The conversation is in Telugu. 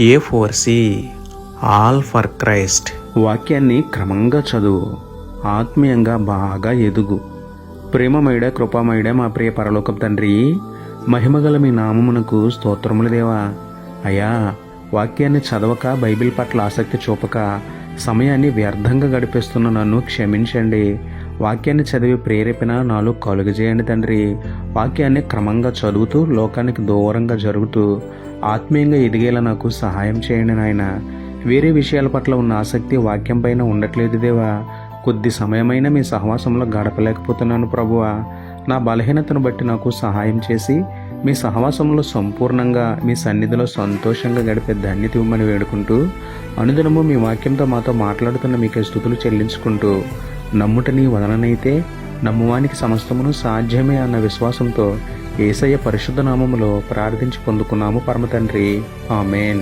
A four C all for Christ వాక్యాన్ని క్రమంగా చదువు. ఆత్మీయంగా బాగా ఎదుగు. ప్రేమమయుడ కృపామయుడ మా ప్రియ పరలోకం తండ్రి మహిమగల మీ నామమునకు స్తోత్రములు దేవా. అయ్యా వాక్యాన్ని చదవక బైబిల్ పట్ల ఆసక్తి చూపక సమయాన్ని వ్యర్థంగా గడిపేస్తున్న నన్ను క్షమించండి. వాక్యాన్ని చదివి ప్రేరేపణ నాలో కలుగజేయండి తండ్రి. వాక్యాన్ని క్రమంగా చదువుతూ లోకానికి దూరంగా జరుగుతూ ఆత్మీయంగా ఎదిగేలా నాకు సహాయం చేయండి నాయన. వేరే విషయాల పట్ల ఉన్న ఆసక్తి వాక్యం పైన ఉండట్లేదు దేవా. కొద్ది సమయమైనా మీ సహవాసంలో గడపలేకపోతున్నాను ప్రభువా. నా బలహీనతను బట్టి నాకు సహాయం చేసి మీ సహవాసంలో సంపూర్ణంగా మీ సన్నిధిలో సంతోషంగా గడిపే ధన్యత ఇవ్వమని వేడుకుంటూ అనుదినము మీ వాక్యంతో మాతో మాట్లాడుతున్న మీకే స్థుతులు చెల్లించుకుంటూ నమ్ముటని వదననైతే నమ్మువానికి సమస్తమును సాధ్యమే అన్న విశ్వాసంతో ఏసయ్య పరిశుద్ధ నామములో ప్రార్థించి పొందుకున్నాము పరమ తండ్రి ఆమెన్.